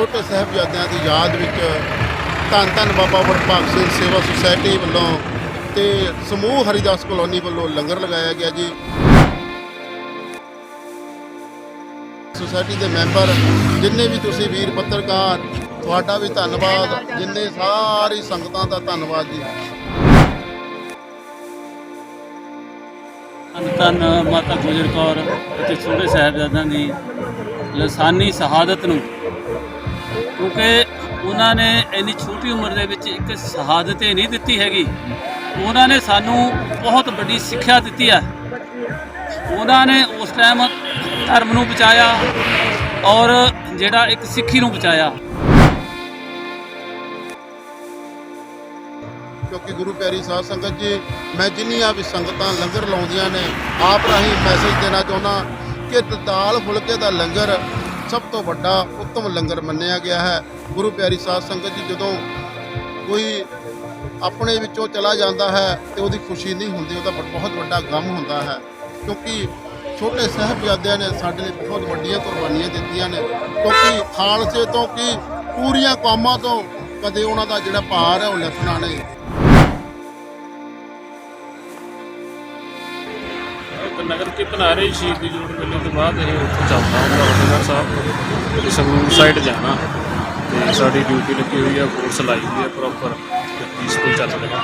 ਛੋਟੇ ਸਾਹਿਬਜ਼ਾਦਿਆਂ ਦੀ ਯਾਦ ਵਿੱਚ ਧੰਨ ਧੰਨ ਬਾਬਾ ਵਡਭਾਗ ਸਿੰਘ ਸੇਵਾ ਸੁਸਾਇਟੀ ਵੱਲੋਂ ਤੇ ਸਮੂਹ ਹਰੀਦਾਸ ਕਲੋਨੀ ਵੱਲੋਂ ਲੰਗਰ ਲਗਾਇਆ ਗਿਆ ਜੀ। ਸੁਸਾਇਟੀ ਦੇ ਮੈਂਬਰ, ਜਿੰਨੇ ਵੀ ਤੁਸੀਂ ਵੀਰ ਪੱਤਰਕਾਰ, ਤੁਹਾਡਾ ਵੀ ਧੰਨਵਾਦ। ਜਿੰਨੇ ਸਾਰੀ ਸੰਗਤਾਂ ਦਾ ਧੰਨਵਾਦ ਜੀ। ਧੰਨ ਧੰਨ ਮਾਤਾ ਗੁਜਰ ਕੌਰ ਅਤੇ ਛੋਟੇ ਸਾਹਿਬਜ਼ਾਦਿਆਂ ਦੀ ਲਸਾਨੀ ਸ਼ਹਾਦਤ ਨੂੰ ਕਿਉਂਕਿ ਉਹਨਾਂ ਨੇ ਇੰਨੀ ਛੋਟੀ ਉਮਰ ਦੇ ਵਿੱਚ ਇੱਕ ਸ਼ਹਾਦਤ ਹੀ ਨਹੀਂ ਦਿੱਤੀ ਹੈਗੀ। ਉਹਨਾਂ ਨੇ ਸਾਨੂੰ ਬਹੁਤ ਵੱਡੀ ਸਿੱਖਿਆ ਦਿੱਤੀ ਹੈ। ਉਹਨਾਂ ਨੇ ਉਸ ਟਾਈਮ ਧਰਮ ਨੂੰ ਬਚਾਇਆ ਔਰ ਜਿਹੜਾ ਇੱਕ ਸਿੱਖੀ ਨੂੰ ਬਚਾਇਆ। ਕਿਉਂਕਿ ਗੁਰੂ ਪਿਆਰੀ ਸਾਧ ਸੰਗਤ ਜੀ, ਮੈਂ ਜਿੰਨੀਆਂ ਵੀ ਸੰਗਤਾਂ ਲੰਗਰ ਲਾਉਂਦੀਆਂ ਨੇ, ਆਪ ਰਾਹੀਂ ਮੈਸੇਜ ਦੇਣਾ ਚਾਹੁੰਦਾ ਕਿ ਦਾਲ ਫੁਲਕੇ ਦਾ ਲੰਗਰ ਸਭ ਤੋਂ ਵੱਡਾ ਉੱਤਮ ਲੰਗਰ ਮੰਨਿਆ ਗਿਆ ਹੈ। ਗੁਰੂ ਪਿਆਰੀ ਸਾਧ ਸੰਗਤ ਜੀ, ਜਦੋਂ ਕੋਈ ਆਪਣੇ ਵਿੱਚੋਂ ਚਲਾ ਜਾਂਦਾ ਹੈ ਤੇ ਉਹਦੀ ਖੁਸ਼ੀ ਨਹੀਂ ਹੁੰਦੀ, ਉਹਦਾ ਬਹੁਤ ਵੱਡਾ ਗਮ ਹੁੰਦਾ ਹੈ। ਕਿਉਂਕਿ ਛੋਟੇ ਸਾਹਿਬਜ਼ਾਦਿਆਂ ਨੇ ਸਾਡੇ ਲਈ ਬਹੁਤ ਵੱਡੀਆਂ ਕੁਰਬਾਨੀਆਂ ਦਿੱਤੀਆਂ ਨੇ। ਕਿਉਂਕਿ ਖਾਲਸੇ ਤੋਂ ਕੀ ਪੂਰੀਆਂ ਕੌਮਾਂ ਤੋਂ ਕਦੇ ਉਹਨਾਂ ਦਾ ਜਿਹੜਾ ਭਾਰ ਹੈ, ਉਹ ਲੱਥਣਾ ਨਹੀਂ। ਇੱਕ ਨਗਰ ਕੀਰਤਨ ਆ ਰਹੀ ਸ਼ਹੀਦ ਦੀ ਜੋੜ ਮੇਲੇ ਤੋਂ ਬਾਅਦ ਇਹ ਉੱਥੇ ਚੱਲਦਾ ਹੁੰਦਾ ਫਤਿਹਗੜ੍ਹ ਸਾਹਿਬ ਤੋਂ। ਤੇ ਸੰਗਰੂਰ ਸਾਈਡ ਜਾਣਾ। ਤੇ ਸਾਡੀ ਡਿਊਟੀ ਲੱਗੀ ਹੋਈ ਆ ਫੋਰਸ ਲਾਈ ਹੋਈ ਆ ਪ੍ਰੋਪਰ ਤੇ ਪੀਸਫੁਲ ਚੱਲ ਰਿਹਾ।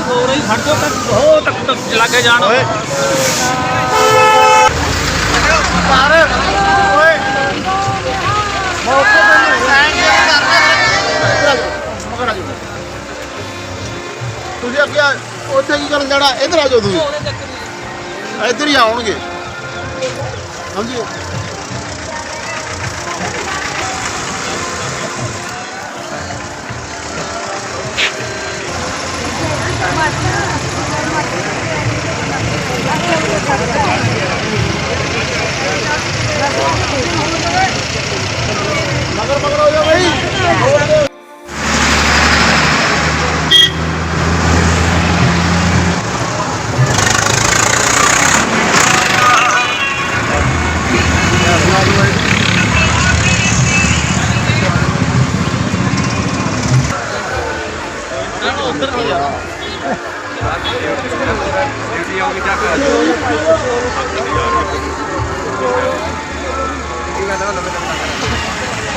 ਇਹਨਾਂ ਨੂੰ ਕਹਾ ਉਰੇ ਉਰੇ ਤੱਕ ਹੋ ਤੱਕ ਤੱਕ ਚਲਾ ਕੇ ਜਾਣ ਓਏ ਤੁਸੀਂ ਅੱਗੇ ਉੱਥੇ ਕੀ ਕਰਨ ਜਾਣਾ ਇੱਧਰ ਆ ਜਾਓ ਤੁਸੀਂ ਇੱਧਰ ਹੀ ਆਉਣਗੇ ਹਾਂਜੀ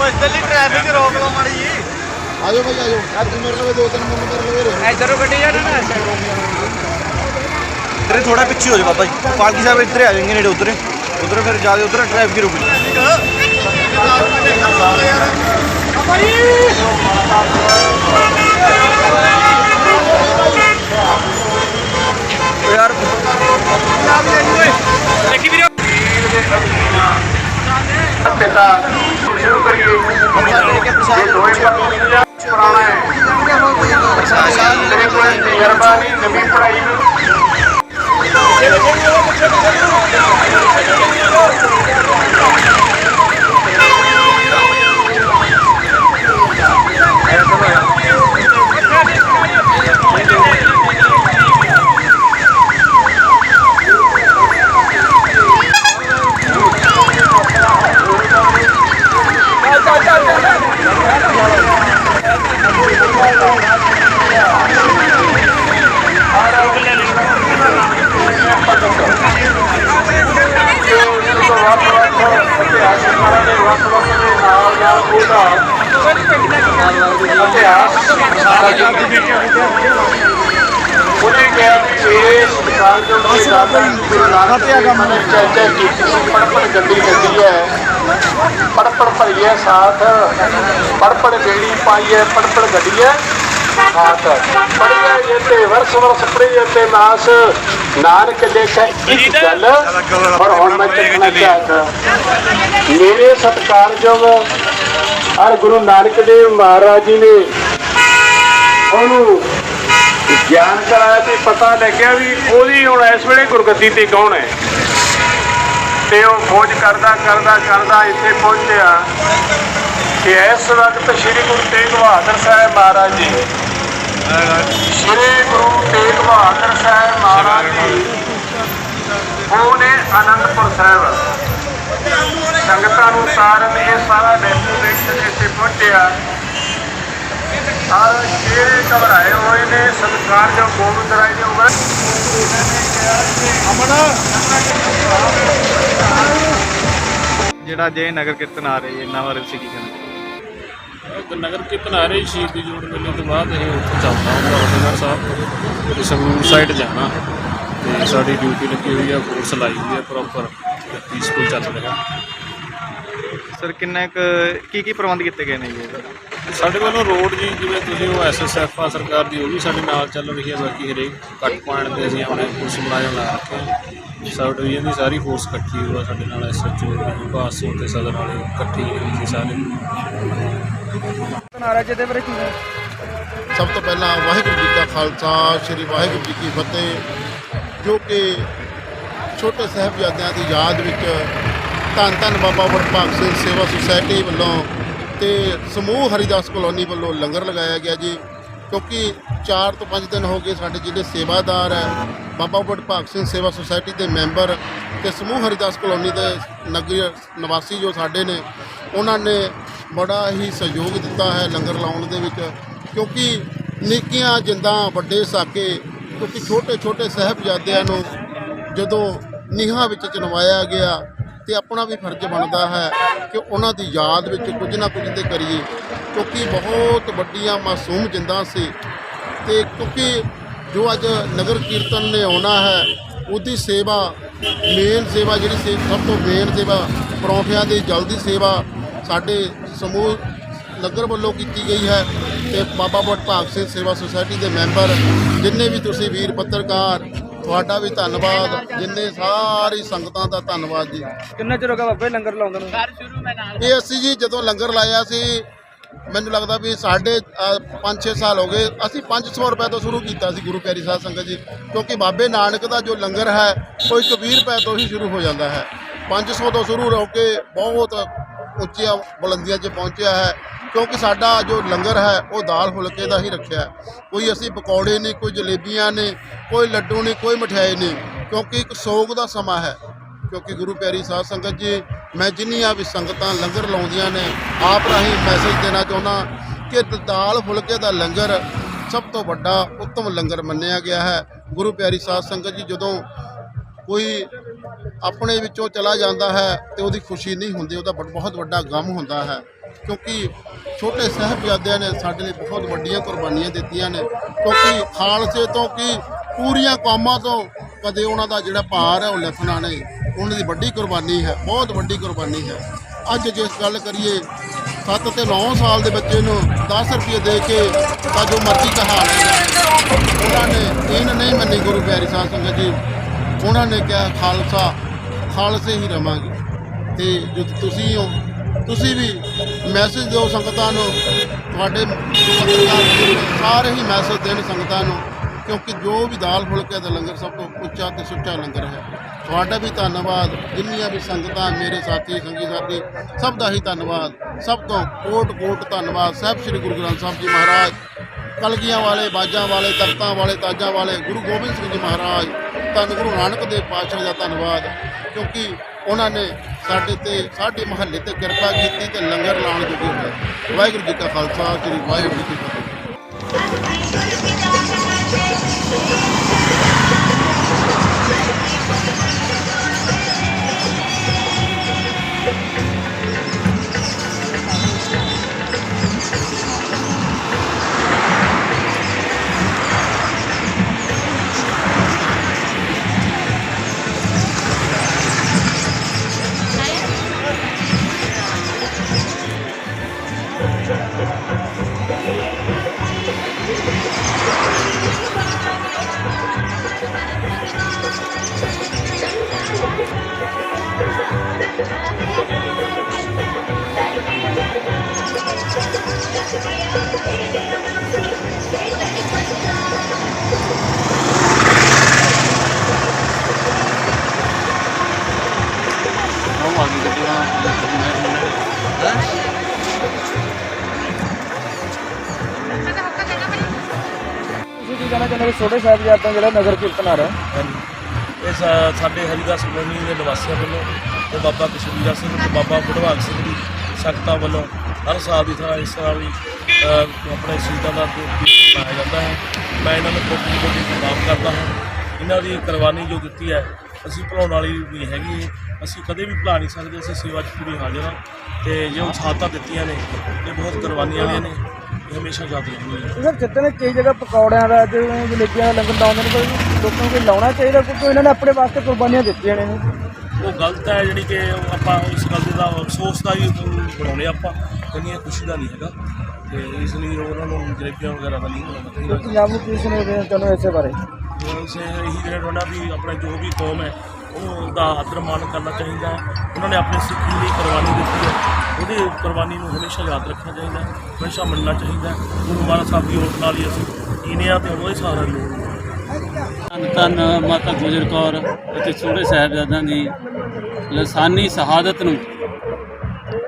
ਆ। ਜਾਓ ਭਾਈ ਆ ਜਾਓ ਅੱਜ ਮੇਰੇ ਲਵੇ ਦੋ ਤਿੰਨ ਮੁੰਡੇ ਮੇਰੇ ਲਵੇ ਰਹੇ ਇਧਰੋਂ ਗੱਡੀ ਜਾਣਾ ਨਾ? ਇੱਧਰ ਥੋੜਾ ਪਿੱਛੇ ਹੋ ਜਾ ਬਾਬਾ ਜੀ। ਪਾਲਕੀ ਸਾਹਿਬ ਇੱਧਰ ਆ ਜਾਣਗੇ ਨੇੜੇ ਉਧਰ। ਉਧਰ ਫਿਰ ਜਾ ਕੇ ਉਧਰ ਟ੍ਰੈਫਿਕ ਰੁਕ ਯਾਰ। ਦੇਖੀ ਵੀਡੀਓ ਪਿਤਾ ਸ਼ੁਰੂ ਕਰੀਏ ਇਹ ਦੋਏ ਪੁਰਾਣਾ ਹੈ। ਤੇਰੇ ਕੋਲ ਤਜਰਬਾ ਨਹੀਂ ਨਵੀਂ ਪੜਾਈ ਇਹ ਸਰਕਾਰ ਜੋ ਮੇਰੇ ਦਾਦਾ ਗੁਰੂ ਨਾਨਕ ਦੇਵ ਜੀ ਨੇ ਚਰਚਾ ਕੀਤੀ ਸੀ ਪੜ ਪੜ ਗੱਡੀ ਲੱਗੀ ਹੈ। ਪੜ ਪੜ ਭਰੀਏ ਸਾਥ। ਪੜ ਪੜ ਬੇੜੀ ਪਾਈਏ ਪੜ ਪੜ ਗੱਡੀਏ ਸਾਥ। ਪੜੀਏ ਜੇ ਤੇ ਵਰਸ ਵਰਸ ਪੜੀਏ ਤੇ ਨਾਸ ਨਾਨਕ ਦੇਖੈ ਇੱਕ ਗੱਲ। ਔਰ ਹੁਣ ਮੈਂ ਚੱਕਣਾ ਚਾਹਤਾ ਮੇਰੇ ਸਤਿਕਾਰਯੋਗ ਹਰ ਗੁਰੂ ਨਾਨਕ ਦੇਵ ਮਹਾਰਾਜ ਜੀ ਨੇ ਉਹਨੂੰ ਗਿਆਨ ਕਰਾਇਆ ਤੇ ਪਤਾ ਲੱਗਿਆ ਵੀ ਉਹਦੀ ਹੁਣ ਇਸ ਵੇਲੇ ਗੁਰਗੱਦੀ ਤੇ ਕੌਣ ਹੈ? ਤੇ ਉਹ ਖੋਜ ਕਰਦਾ ਕਰਦਾ ਕਰਦਾ ਇੱਥੇ ਪਹੁੰਚਿਆ ਕਿ ਇਸ ਵਕਤ ਸ੍ਰੀ ਗੁਰੂ ਤੇਗ ਬਹਾਦਰ ਸਾਹਿਬ ਮਹਾਰਾਜ ਜੀ, ਸ੍ਰੀ ਗੁਰੂ ਤੇਗ ਬਹਾਦਰ ਸਾਹਿਬ ਮਹਾਰਾਜ ਜੀ ਉਹ ਨੇ ਆਨੰਦਪੁਰ ਸਾਹਿਬ। ਸੰਗਤਾਂ ਨੂੰ ਸਾਰਨ ਇਹ ਸਾਰਾ ਡੈਪੂਟੇਸ਼ਨ ਇੱਥੇ ਪਹੁੰਚਿਆ। ਔਰ ਜਿਹੜੇ ਘਬਰਾਏ ਹੋਏ ਨੇ ਸਰਕਾਰ ਜੋ ਗੋਬਿੰਦ ਰਾਏ ਦੇ ਉਗਰ ਜਿਹੜਾ ਜੇ ਨਗਰ ਕੀਰਤਨ ਆ ਰਹੀ ਹੈ ਇਹਨਾਂ ਬਾਰੇ ਤੁਸੀਂ ਕੀ ਕਹਿੰਦੇ? ਇੱਕ ਨਗਰ ਕੀਰਤਨ ਆ ਰਹੀ ਸ਼ਹੀਦੀ ਜੋੜ ਮੇਲੇ ਤੋਂ ਬਾਅਦ ਇਹ ਉੱਥੇ ਚੱਲਦਾ ਹੁੰਦਾ ਫਤਿਹਗੜ੍ਹ ਸਾਹਿਬ। ਤੇ ਸੰਗਰੂਰ ਸਾਈਡ ਜਾਣਾ। ਤੇ ਸਾਡੀ ਡਿਊਟੀ ਲੱਗੀ ਹੋਈ ਆ ਫੋਰਸ ਲਾਈ ਹੋਈ ਆ ਪ੍ਰੋਪਰ ਪੀਸਫੁਲ ਚੱਲ ਰਿਹਾ। ਸਰ ਕਿੰਨਾ ਕੁ ਕੀ ਕੀ ਪ੍ਰਬੰਧ ਕੀਤੇ ਗਏ ਨੇ ਜੀ? ਇਹਦੇ? ਸਾਡੇ ਵੱਲੋਂ ਰੋਡ ਜੀ ਜਿਵੇਂ ਤੁਸੀਂ ਉਹ ਐਸਐਸਐਫ ਆ ਸਰਕਾਰ ਦੀ ਉਹ ਵੀ ਸਾਡੇ ਨਾਲ ਚੱਲ ਰਹੀ ਹੈ ਬਾਕੀ ਹਰੇਕ ਕੱਟ ਪੁਆਇੰਟ ਤੇ ਅਸੀਂ ਆਪਣੇ ਪੁਲਿਸ ਮੁਲਾਜ਼ਮ ਲਾ ਰੱਖੇ ਆ ਸਬ ਡਿਵੀਜ਼ਨ ਦੀ ਸਾਰੀ ਫੋਰਸ ਇਕੱਠੀ ਹੋਈ ਆ ਸਾਡੇ ਨਾਲ ਐਸਐਚਓ ਬਾਸੋ ਤੇ ਸਦਰ ਵਾਲੇ ਇਕੱਠੀ ਹੋਈ ਸੀ ਸਾਰੇ। ਸਭ ਤੋਂ ਪਹਿਲਾਂ ਵਾਹਿਗੁਰੂ ਜੀ ਕਾ ਖਾਲਸਾ ਸ੍ਰੀ ਵਾਹਿਗੁਰੂ ਜੀ ਕੀ ਫਤਿਹ। ਜੋ ਕਿ ਛੋਟੇ ਸਾਹਿਬਜ਼ਾਦਿਆਂ ਦੀ ਯਾਦ ਵਿੱਚ ਧੰਨ ਧੰਨ ਬਾਬਾ ਵਡਭਾਗ ਸਿੰਘ ਸੇਵਾ ਸੁਸਾਇਟੀ ਵੱਲੋਂ ਤੇ ਸਮੂਹ ਹਰੀਦਾਸ ਕਲੋਨੀ ਵੱਲੋਂ ਲੰਗਰ ਲਗਾਇਆ ਗਿਆ ਜੀ, ਕਿਉਂਕਿ 4 ਤੋਂ 5 ਦਿਨ ਹੋ ਗਏ ਸਾਡੇ ਜਿਹੜੇ ਸੇਵਾਦਾਰ ਹੈ, ਬਾਬਾ ਭਾਗ ਸਿੰਘ ਸੇਵਾ ਸੁਸਾਇਟੀ ਦੇ ਮੈਂਬਰ ਤੇ ਸਮੂਹ ਹਰੀਦਾਸ ਕਲੋਨੀ ਦੇ ਨਗਰ ਨਿਵਾਸੀ ਜੋ ਸਾਡੇ ਨੇ, ਉਹਨਾਂ ਨੇ ਬੜਾ ਹੀ ਸਹਿਯੋਗ ਦਿੱਤਾ ਹੈ ਲੰਗਰ ਲਾਉਣ ਦੇ ਵਿੱਚ, ਕਿਉਂਕਿ ਨਿੱਕੀਆਂ ਜਿੰਦਾਂ ਵੱਡੇ ਸਾਕੇ, ਕਿਉਂਕਿ ਛੋਟੇ ਛੋਟੇ ਸਾਹਿਬਜ਼ਾਦਿਆਂ ਨੂੰ ਜਦੋਂ ਨੀਹਾਂ ਵਿੱਚ ਚਨਵਾਇਆ ਗਿਆ ਤੇ ਆਪਣਾ ਵੀ ਫਰਜ਼ ਬਣਦਾ ਹੈ ਕਿ ਉਹਨਾਂ ਦੀ ਯਾਦ ਵਿੱਚ ਕੁਝ ਨਾ ਕੁਝ ਤੇ ਕਰੀਏ। ਕਿਉਂਕਿ ਬਹੁਤ ਵੱਡੀਆਂ ਮਾਸੂਮ ਜਿੰਦਾਂ ਸੀ ਤੇ ਕਿਉਂਕਿ ਜੋ ਅੱਜ ਨਗਰ ਕੀਰਤਨ ਨੇ ਆਉਣਾ ਹੈ, ਉਹਦੀ ਸੇਵਾ ਮੇਨ ਸੇਵਾ ਜਿਹੜੀ ਸੇ, ਸਭ ਤੋਂ ਮੇਨ ਸੇਵਾ, ਪਰੌਂਠਿਆਂ ਦੀ ਜਲਦੀ ਸੇਵਾ ਸਾਡੇ ਸਮੂਹ, ਨਗਰ ਵੱਲੋਂ ਕੀਤੀ ਗਈ ਹੈ ਤੇ ਬਾਬਾ ਵਡਭਾਗ ਸਿੰਘ ਸੇਵਾ ਸੁਸਾਇਟੀ ਦੇ ਮੈਂਬਰ, ਜਿੰਨੇ ਵੀ ਤੁਸੀਂ ਵੀਰ ਪੱਤਰਕਾਰ ਤੁਹਾਡਾ ਵੀ ਧੰਨਵਾਦ। ਜਿੰਨੇ ਸਾਰੀ ਸੰਗਤਾਂ ਦਾ ਧੰਨਵਾਦ ਜੀ। ਕਿੰਨਾ ਚਿਰ ਹੋ ਗਿਆ ਬਾਬੇ ਲੰਗਰ ਲਾਉਂਦੇ ਨੂੰ? ਇਹ ਅਸੀਂ ਜੀ ਜਦੋਂ ਲੰਗਰ ਲਾਇਆ ਸੀ ਮੈਨੂੰ ਲੱਗਦਾ ਵੀ ਸਾਡੇ 5-6 ਸਾਲ ਹੋ ਗਏ। ਅਸੀਂ 500 ਰੁਪਏ ਤੋਂ ਸ਼ੁਰੂ ਕੀਤਾ ਸੀ ਗੁਰੂ ਪਿਆਰੀ ਸਾਹਿਬ ਸੰਗਤ ਜੀ। ਕਿਉਂਕਿ ਬਾਬੇ ਨਾਨਕ ਦਾ ਜੋ ਲੰਗਰ ਹੈ ਉਹ 120 ਰੁਪਏ ਤੋਂ ਹੀ ਸ਼ੁਰੂ ਹੋ ਜਾਂਦਾ ਹੈ। 500 ਤੋਂ ਸ਼ੁਰੂ ਹੋ ਕੇ ਬਹੁਤ ਉੱਚੀਆਂ ਬੁਲੰਦੀਆਂ 'ਚ ਪਹੁੰਚਿਆ ਹੈ। ਕਿਉਂਕਿ ਸਾਡਾ ਜੋ ਲੰਗਰ ਹੈ ਉਹ ਦਾਲ ਫੁਲਕੇ ਦਾ ਹੀ ਰੱਖਿਆ। ਕੋਈ ਅਸੀਂ ਪਕੌੜੇ ਨਹੀਂ ਕੋਈ ਜਲੇਬੀਆਂ ਨੇ ਕੋਈ ਲੱਡੂ ਨਹੀਂ, ਕੋਈ ਮਠਿਆਈ ਨਹੀਂ, ਕਿਉਂਕਿ ਇੱਕ ਸੋਗ ਦਾ ਸਮਾਂ ਹੈ। ਕਿਉਂਕਿ ਗੁਰੂ ਪਿਆਰੀ ਸਾਧ ਸੰਗਤ ਜੀ, ਮੈਂ ਜਿੰਨੀਆਂ ਵੀ ਸੰਗਤਾਂ ਲੰਗਰ ਲਾਉਂਦੀਆਂ ਨੇ, ਆਪ ਰਾਹੀਂ ਮੈਸੇਜ ਦੇਣਾ ਚਾਹੁੰਦਾ ਕਿ ਦਾਲ ਫੁਲਕੇ ਦਾ ਲੰਗਰ ਸਭ ਤੋਂ ਵੱਡਾ ਉੱਤਮ ਲੰਗਰ ਮੰਨਿਆ ਗਿਆ ਹੈ। ਗੁਰੂ ਪਿਆਰੀ ਸਾਧ ਸੰਗਤ ਜੀ, ਜਦੋਂ ਕੋਈ ਆਪਣੇ ਵਿੱਚੋਂ ਚਲਾ ਜਾਂਦਾ ਹੈ ਤੇ ਉਹਦੀ ਖੁਸ਼ੀ ਨਹੀਂ ਹੁੰਦੀ, ਉਹਦਾ ਬਹੁਤ ਵੱਡਾ ਗਮ ਹੁੰਦਾ ਹੈ। ਕਿਉਂਕਿ ਛੋਟੇ ਸਾਹਿਬਜ਼ਾਦਿਆਂ ਨੇ ਸਾਡੇ ਲਈ ਬਹੁਤ ਵੱਡੀਆਂ ਕੁਰਬਾਨੀਆਂ ਦਿੱਤੀਆਂ ਨੇ। ਕਿਉਂਕਿ ਖਾਲਸੇ ਤੋਂ ਕੀ ਪੂਰੀਆਂ ਕੌਮਾਂ ਤੋਂ ਕਦੇ ਉਹਨਾਂ ਦਾ ਜਿਹੜਾ ਭਾਰ ਹੈ ਉਹ ਲਿਖਣਾ ਨਹੀਂ। ਉਹਨਾਂ ਦੀ ਵੱਡੀ ਕੁਰਬਾਨੀ ਹੈ, ਬਹੁਤ ਵੱਡੀ ਕੁਰਬਾਨੀ ਹੈ। ਅੱਜ ਜੇ ਗੱਲ ਕਰੀਏ 7 ਤੇ 9 ਸਾਲ ਦੇ ਬੱਚੇ ਨੂੰ 10 ਰੁਪਏ ਦੇ ਕੇ ਤਾਂ ਜੋ ਮਰਜ਼ੀ ਕਹਾ ਲੈਂਦਾ ਉਹਨਾਂ ਨੇ ਇਹ ਨਹੀਂ ਮੰਨੀ ਗੁਰੂ ਪਿਆਰੀ ਸਾਹਿਬ ਸੰਗਤ ਜੀ। ਉਹਨਾਂ ਨੇ ਕਿਹਾ, ਖਾਲਸਾ, ਖਾਲਸੇ ਹੀ ਰਵਾਂਗੇ। ਤੇ ਜੋ ਤੁਸੀਂ ਹੋ, ਤੁਸੀਂ ਵੀ ਮੈਸੇਜ ਦਿਓ ਸੰਗਤਾਂ ਨੂੰ। ਤੁਹਾਡੇ ਸਾਰੇ ਹੀ ਮੈਸੇਜ ਦੇਣ ਸੰਗਤਾਂ ਨੂੰ। ਕਿਉਂਕਿ ਜੋ ਵੀ ਦਾਲ ਫੁਲਕੇ ਦਾ ਲੰਗਰ ਸਭ ਤੋਂ ਉੱਚਾ ਤੇ ਸੁੱਚਾ ਲੰਗਰ ਹੈ। ਤੁਹਾਡਾ ਵੀ ਧੰਨਵਾਦ। ਜਿੰਨੀਆਂ ਵੀ ਸੰਗਤਾਂ ਮੇਰੇ ਸਾਥੀ, ਸੰਗੀ ਸਾਥੀ, ਸਭ ਦਾ ਹੀ ਧੰਨਵਾਦ। ਸਭ ਤੋਂ ਕੋਟ ਕੋਟ ਧੰਨਵਾਦ। ਸਾਹਿਬ ਸ੍ਰੀ ਗੁਰੂ ਗ੍ਰੰਥ ਸਾਹਿਬ ਜੀ ਮਹਾਰਾਜ, ਕਲਗੀਆਂ ਵਾਲੇ, ਬਾਜਾਂ ਵਾਲੇ, ਤਖਤਾਂ ਵਾਲੇ, ਤਾਜਾਂ ਵਾਲੇ, ਗੁਰੂ ਗੋਬਿੰਦ ਸਿੰਘ ਜੀ ਮਹਾਰਾਜ, ਧੰਨ ਗੁਰੂ ਨਾਨਕ ਦੇਵ ਪਾਤਸ਼ਾਹ ਦਾ ਧੰਨਵਾਦ। ਕਿਉਂਕਿ ਉਹਨਾਂ ਨੇ ਸਾਡੇ ਤੇ, ਸਾਡੇ ਮਹੱਲੇ ਤੇ ਕਿਰਪਾ ਕੀਤੀ ਤੇ ਲੰਗਰ ਲਾਉਣ ਜੋਗੇ ਹੋਏ। ਵਾਹਿਗੁਰੂ ਜੀ ਕਾ ਖਾਲਸਾ, ਸ੍ਰੀ ਵਾਹਿਗੁਰੂ ਜੀ ਕੀ ਫਤਿਹ। Thank you. ਛੋਟੇ ਸਾਹਿਬਜ਼ਾਦਿਆਂ ਜਿਹੜਾ ਨਗਰ ਕੀਰਤਨ ਆ ਰਿਹਾ। ਇਹ ਸਾ- ਸਾਡੇ ਹਰੀਦਾਸ ਕਲੋਨੀ ਦੇ ਨਿਵਾਸੀਆਂ ਵੱਲੋਂ ਤੇ ਬਾਬਾ ਕਸ਼ਮੀਰਾ ਸਿੰਘ ਤੇ ਬਾਬਾ ਬੁਢਵਾਗ ਸਿੰਘ ਦੀ ਸੰਗਤਾਂ ਵੱਲੋਂ ਹਰ ਸਾਲ ਦੀ ਤਰ੍ਹਾਂ ਇਸ ਸਾਲ ਵੀ ਅ, ਆਪਣੇ ਸ਼ਹੀਦਾਂ ਦਾ ਦਿਨ ਮਨਾਇਆ ਜਾਂਦਾ ਹੈ। ਮੈਂ ਇਹਨਾਂ ਨੂੰ ਕੋਟੀ ਕੋਟੀ ਪ੍ਰਣਾਮ ਕਰਦਾ ਹਾਂ। ਇਹਨਾਂ ਦੀ ਕੁਰਬਾਨੀ ਜੋ ਦਿੱਤੀ ਹੈ ਅਸੀਂ ਭੁਲਾਉਣ ਵਾਲੀ ਨਹੀਂ ਹੈਗੀ ਇਹ। ਅਸੀਂ ਕਦੇ ਵੀ ਭੁਲਾ ਨਹੀਂ ਸਕਦੇ ਅਸੀਂ ਸੇਵਾ 'ਚ ਪੂਰੀ ਹਾਜ਼ਰ ਹਾਂ। ਤੇ ਜੋ ਸ਼ਹਾਦਤਾਂ ਦਿੱਤੀਆਂ ਨੇ ਇਹ ਬਹੁਤ ਕੁਰਬਾਨੀਆਂ ਵਾਲੀਆਂ ਨੇ। ਇਹ ਹਮੇਸ਼ਾ ਯਾਦ ਰਹਿਣਗੀਆਂ ਸਰ ਨੇ ਕਈ ਜਗ੍ਹਾ ਪਕੌੜਿਆਂ ਦਾ ਜਿਵੇਂ ਜਲੇਬੀਆਂ ਦਾ ਲੰਗਰ ਲਾਉਂਦੇ ਨੇ ਕੋਈ ਲੋਕਾਂ ਨੂੰ ਕੋਈ ਲਾਉਣਾ ਚਾਹੀਦਾ ਕਿਉਂਕਿ ਇਹਨਾਂ ਨੇ ਆਪਣੇ ਵਾਸਤੇ ਕੁਰਬਾਨੀਆਂ ਦਿੱਤੀਆਂ ਨੇ। ਉਹ ਗਲਤ ਹੈ ਜਿਹੜੀ ਕਿ ਆਪਾਂ ਇਸ ਗੱਲ ਦਾ ਅਫਸੋਸ ਦਾ ਹੀ ਬਣਾਉਣੇ ਆਪਾਂ ਇੰਨੀ ਖੁਸ਼ੀ ਦਾ ਨਹੀਂ ਹੈਗਾ। ਤੇ ਇਸ ਲਈ ਉਹਨਾਂ ਨੂੰ ਜਲੇਬੀਆਂ ਵਗੈਰਾ ਦਾ ਨਹੀਂ ਬਣਾਉਣਾ ਚਾਹੀਦਾ। ਪੰਜਾਬ ਨੂੰ ਕੀ ਸੁਣਾਉਂਦੇ ਦੇਣਾ ਚਾਹੁੰਦੇ ਹੋ ਇਸੇ ਬਾਰੇ। ਉਸੇ ਇਹੀ ਜਿਹੜਾ ਵੀ ਆਪਣੇ ਜੋ ਵੀ ਕੌਮ ਹੈ ਉਹ ਦਾ ਆਦਰ ਮਾਣ ਕਰਨਾ ਚਾਹੀਦਾ ਹੈ। ਉਹਨਾਂ ਨੇ ਆਪਣੀ ਸਿੱਖੀ ਲਈ ਕੁਰਬਾਨੀ ਦਿੱਤੀ ਹੈ। ਉਹਦੀ ਕੁਰਬਾਨੀ ਨੂੰ ਹਮੇਸ਼ਾ ਯਾਦ ਰੱਖਣਾ ਚਾਹੀਦਾ ਹੈ, ਹਮੇਸ਼ਾ ਮੰਨਣਾ ਚਾਹੀਦਾ ਹੈ। ਗੁਰੂ ਮਹਾਰਾਜ ਸਾਹਿਬ ਦੀ ਓਟ ਨਾਲ ਹੀ ਅਸੀਂ ਜੀਨੇ ਆ ਤੇ ਉਹਦੇ ਸਹਾਰਾ ਲੋੜ ਧੰਨ ਧੰਨ ਮਾਤਾ ਗੁਜਰ ਕੌਰ ਅਤੇ ਛੋਟੇ ਸਾਹਿਬਜ਼ਾਦਿਆਂ ਦੀ ਲਸਾਨੀ ਸ਼ਹਾਦਤ ਨੂੰ।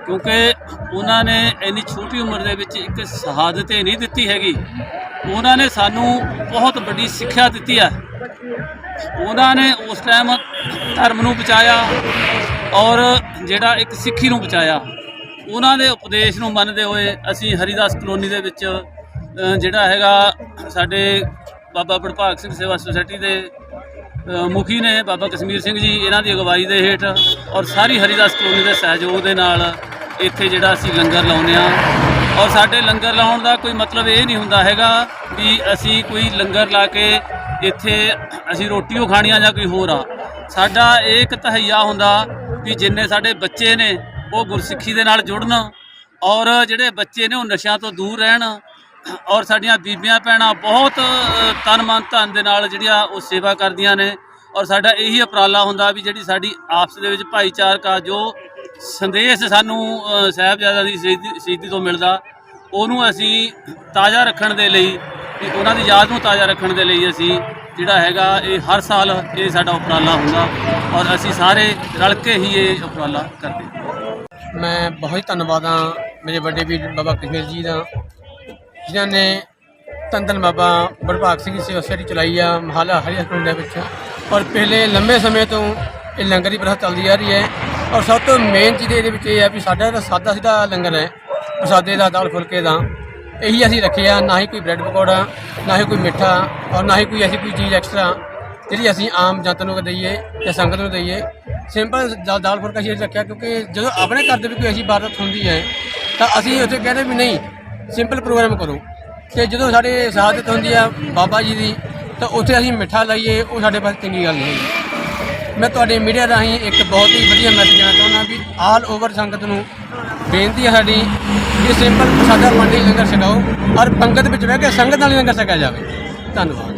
ਕਿਉਂਕਿ ਉਹਨਾਂ ਨੇ ਇੰਨੀ ਛੋਟੀ ਉਮਰ ਦੇ ਵਿੱਚ ਇੱਕ ਸ਼ਹਾਦਤ ਹੀ ਨਹੀਂ ਦਿੱਤੀ ਹੈਗੀ। ਉਹਨਾਂ ਨੇ ਸਾਨੂੰ ਬਹੁਤ ਵੱਡੀ ਸਿੱਖਿਆ ਦਿੱਤੀ ਹੈ। ਉਹਨਾਂ ਨੇ ਉਸ ਟਾਈਮ ਧਰਮ ਨੂੰ ਬਚਾਇਆ ਔਰ ਜਿਹੜਾ ਇੱਕ ਸਿੱਖੀ ਨੂੰ ਬਚਾਇਆ। ਉਹਨਾਂ ਦੇ ਉਪਦੇਸ਼ ਨੂੰ ਮੰਨਦੇ ਹੋਏ ਅਸੀਂ ਹਰੀਦਾਸ ਕਲੋਨੀ ਦੇ ਵਿੱਚ ਜਿਹੜਾ ਹੈਗਾ ਸਾਡੇ ਬਾਬਾ ਬੜਭਾਗ ਸਿੰਘ ਸੇਵਾ ਸੁਸਾਇਟੀ ਦੇ ਮੁਖੀ ਨੇ ਬਾਬਾ ਕਸ਼ਮੀਰ ਸਿੰਘ ਜੀ, ਇਹਨਾਂ ਦੀ ਅਗਵਾਈ ਦੇ ਹੇਠ ਔਰ ਸਾਰੀ ਹਰੀਦਾਸ ਕਲੋਨੀ ਦੇ ਸਹਿਯੋਗ ਦੇ ਨਾਲ ਇੱਥੇ ਜਿਹੜਾ ਅਸੀਂ ਲੰਗਰ ਲਾਉਂਦੇ ਆ ਔਰ ਸਾਡੇ ਲੰਗਰ ਲਾਉਣ ਦਾ ਕੋਈ ਮਤਲਬ ਇਹ ਨਹੀਂ ਹੁੰਦਾ ਹੈਗਾ ਵੀ ਅਸੀਂ ਕੋਈ ਲੰਗਰ ਲਾ ਕੇ ਇੱਥੇ ਅਸੀਂ ਰੋਟੀ ਉਹ ਖਾਣੀਆਂ ਜਾਂ ਕੋਈ ਹੋਰ ਆ। ਸਾਡਾ ਇਹ ਇੱਕ ਤਹਈਆ ਹੁੰਦਾ ਵੀ ਜਿੰਨੇ ਸਾਡੇ ਬੱਚੇ ਨੇ ਉਹ ਗੁਰਸਿੱਖੀ ਦੇ ਨਾਲ ਜੁੜਨ ਔਰ ਜਿਹੜੇ ਬੱਚੇ ਨੇ ਉਹ ਨਸ਼ਿਆਂ ਤੋਂ ਦੂਰ ਰਹਿਣ ਔਰ ਸਾਡੀਆਂ ਬੀਬੀਆਂ ਭੈਣਾਂ ਬਹੁਤ ਤਨ ਮਨ ਧਨ ਦੇ ਨਾਲ ਜਿਹੜੀਆਂ ਉਹ ਸੇਵਾ ਕਰਦੀਆਂ ਨੇ ਔਰ ਸਾਡਾ ਇਹੀ ਉਪਰਾਲਾ ਹੁੰਦਾ ਵੀ ਜਿਹੜੀ ਸਾਡੀ ਆਪਸ ਦੇ ਵਿੱਚ ਭਾਈਚਾਰਕ ਆ ਜੋ ਸੰਦੇਸ਼ ਸਾਨੂੰ ਅ, ਸਾਹਿਬਜ਼ਾਦਾ ਦੀ ਸ਼ਹੀਦੀ ਸ਼ਹੀਦੀ ਤੋਂ ਮਿਲਦਾ ਉਹਨੂੰ ਅਸੀਂ ਤਾਜ਼ਾ ਰੱਖਣ ਦੇ ਲਈ ਵੀ ਉਹਨਾਂ ਦੀ ਯਾਦ ਨੂੰ ਤਾਜ਼ਾ ਰੱਖਣ ਦੇ ਲਈ ਅਸੀਂ ਜਿਹੜਾ ਹੈਗਾ ਇਹ ਹਰ ਸਾਲ ਇਹ ਸਾਡਾ ਉਪਰਾਲਾ ਹੁੰਦਾ ਔਰ ਅਸੀਂ ਸਾਰੇ ਰਲ ਕੇ ਹੀ ਇਹ ਉਪਰਾਲਾ ਕਰਦੇ ਮੈਂ ਬਹੁਤ ਧੰਨਵਾਦ ਹਾਂ ਮੇਰੇ ਵੱਡੇ ਵੀਰ ਬਾਬਾ ਕਸ਼ਮੀਰ ਜੀ ਦਾ, ਜਿਨ੍ਹਾਂ ਨੇ ਧੰਨ ਧੰਨ ਬਾਬਾ ਬੜਭਾਗ ਸਿੰਘ ਸੇਵਾ ਸੁਸਾਇਟੀ ਚਲਾਈ ਆ ਮਹਾਲਾ ਹਰੀਆਣਾ ਦੇ ਵਿੱਚ। ਔਰ ਪਹਿਲੇ ਲੰਬੇ ਸਮੇਂ ਤੋਂ ਇਹ ਲੰਗਰ ਦੀ ਪ੍ਰਥਾ ਚੱਲਦੀ ਆ ਰਹੀ ਹੈ। ਔਰ ਸਭ ਤੋਂ ਮੇਨ ਚੀਜ਼ ਇਹਦੇ ਵਿੱਚ ਇਹ ਹੈ ਵੀ ਸਾਡਾ ਜਿਹੜਾ ਸਾਦਾ ਸਿੱਧਾ ਲੰਗਰ ਹੈ ਪ੍ਰਸਾਦੇ ਦਾ ਦਾਲ ਫੁਲਕੇ ਦਾ। ਇਹੀ ਅਸੀਂ ਰੱਖਿਆ ਨਾ ਹੀ ਕੋਈ ਬ੍ਰੈਡ ਪਕੌੜਾ, ਨਾ ਹੀ ਕੋਈ ਮਿੱਠਾ ਔਰ ਨਾ ਹੀ ਕੋਈ ਐਸੀ ਕੋਈ ਚੀਜ਼ ਐਕਸਟਰਾ ਜਿਹੜੀ ਅਸੀਂ ਆਮ ਜਨਤਾ ਨੂੰ ਦਈਏ ਜਾਂ ਸੰਗਤ ਨੂੰ ਦਈਏ। ਸਿੰਪਲ ਦਾਲ ਦਾਲ ਫੁਲਕਾ ਅਸੀਂ ਰੱਖਿਆ ਕਿਉਂਕਿ ਜਦੋਂ ਆਪਣੇ ਘਰ ਦੇ ਵੀ ਕੋਈ ਐਸੀ ਇਬਾਦਤ ਹੁੰਦੀ ਹੈ, ਤਾਂ ਅਸੀਂ ਉੱਥੇ ਕਹਿੰਦੇ ਵੀ ਨਹੀਂ ਸਿੰਪਲ ਪ੍ਰੋਗਰਾਮ ਕਰੋ। ਤੇ ਜਦੋਂ ਸਾਡੇ ਸ਼ਹਾਦਤ ਹੁੰਦੀ ਆ ਬਾਬਾ ਜੀ ਦੀ, ਤਾਂ ਉੱਥੇ ਅਸੀਂ ਮਿੱਠਾ ਲਾਈਏ, ਉਹ ਸਾਡੇ ਪਾਸ ਚੰਗੀ ਗੱਲ ਨਹੀਂ ਮੈਂ ਤੁਹਾਡੇ ਮੀਡੀਆ ਰਾਹੀਂ ਇੱਕ ਬਹੁਤ ਹੀ ਵਧੀਆ ਮੈਸੇਜ ਦੇਣਾ ਚਾਹੁੰਦਾ ਵੀ ਆਲ ਓਵਰ ਸੰਗਤ ਨੂੰ ਬੇਨਤੀ ਹੈ ਸਾਡੀ ਕਿ ਸਿੰਪਲ ਪ੍ਰਸਾਦਾ ਮੰਡੀ ਲੰਗਰ ਛਕਾਓ ਔਰ ਪੰਗਤ ਵਿੱਚ ਬਹਿ ਕੇ ਸੰਗਤ ਨਾਲ ਹੀ ਲੰਗਰ ਛਕਾਇਆ ਜਾਵੇ। ਧੰਨਵਾਦ।